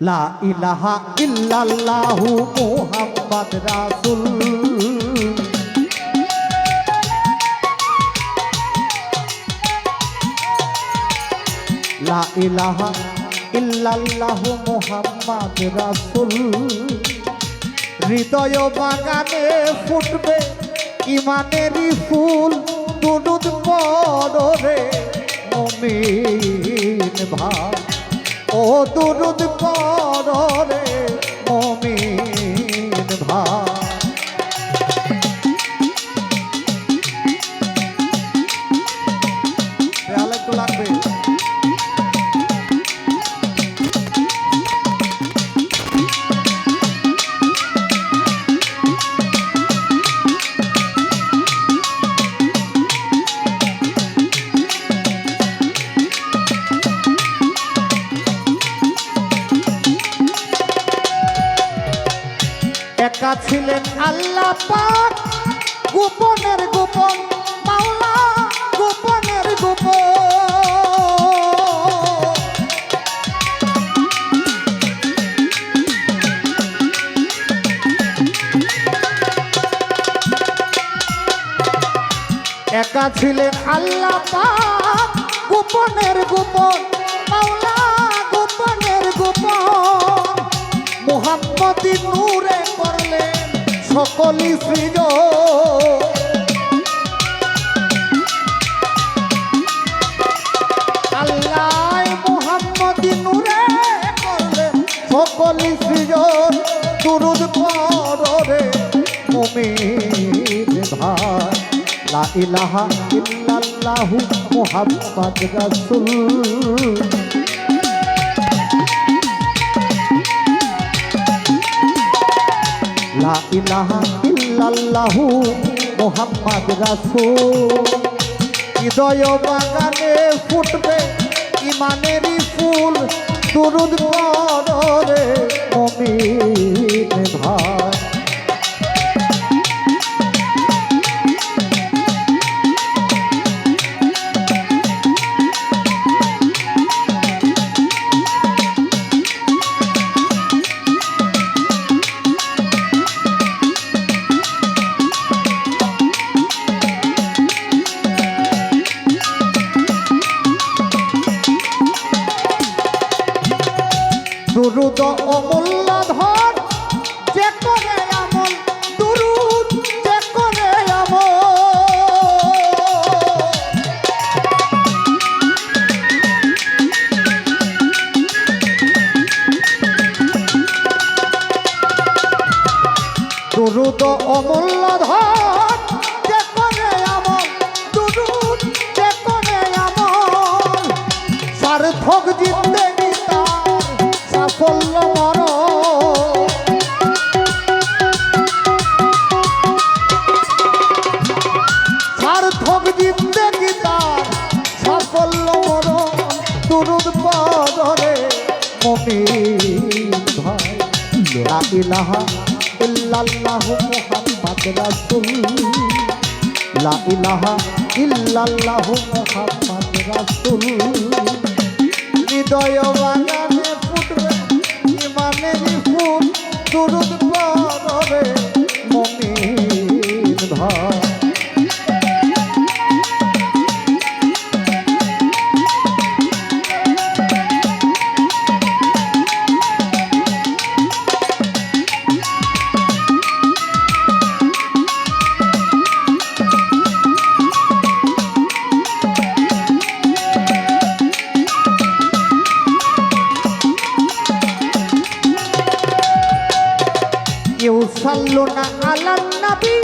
লা ইলাহা ইল্লাল্লাহু মুহাম্মদ রাসূল। লা ইলাহা ইল্লাল্লাহু মুহাম্মদ রাসূল। হৃদয় বাগানে ফুটবে ইমানেরই ফুল দুরুদ পড়রে মমিন ভাই ও দুরুদ পড়রে ছিলেন আল্লাহ পাক গোপনের গোপন মাওলা গোপনের গোপন। একা ছিলেন আল্লাহ পাক গোপনের গোপন সকলই সৃজ। আল্লাহ মোহাম্মদি নূরে করলেন সকলই সৃজন দুরুদ পরে মুমিন ভাই। লা ইলাহা ইল্লাল্লাহু মুহাম্মদ রাসূল। হৃদয় বাগানে ফুটবে ইমানেরই ফুল। দুরুদ রে মমিন ভাই। দুরুদ অমূল্য ধন যে করে আমল দুরুদ যে করে আমল। দুরুদ অমূল্য ধন যে ভাই, লা ইলাহা ইল্লাল্লাহু মুহাম্মাদ রাসূল লা ইলাহা ইল্লাল্লাহু মুহাম্মাদ রাসূল হৃদয় ফুটবে ইমানেরই ফুল। দুরুদ সাল্লো না আলান নবী।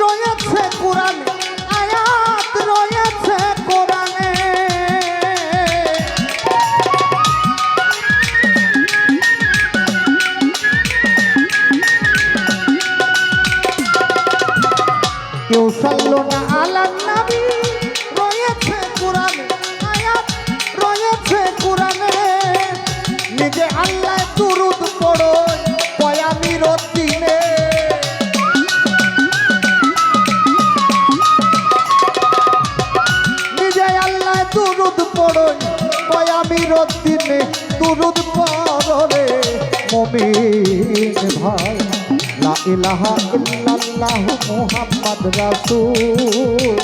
রয়েছে কোরআনে আয়াত রয়েছে কোরআনে। কেউ সাল্লো না আলান নবী। পড়ো পয়ামির দিনে দুরুদ পড়ো রে মমিন ভাই। লা ইলাহা ইল্লাল্লাহ মুহাম্মদ রাসূল।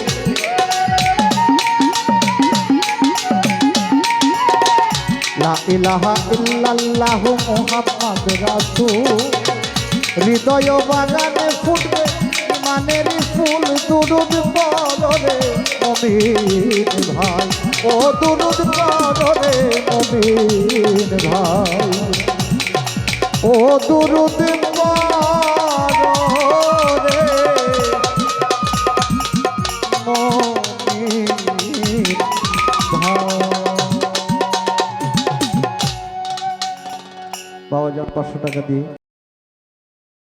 লা ইলাহা ইল্লাল্লাহ মুহাম্মদ রাসূল। হৃদয় বাগানে ফুটবে, ইমানের ফুল দুরুদ পরে মমিন ভাই। ও দুরুদ পরে মমিন ভাই। ও পাঁচশো টাকা দিয়ে।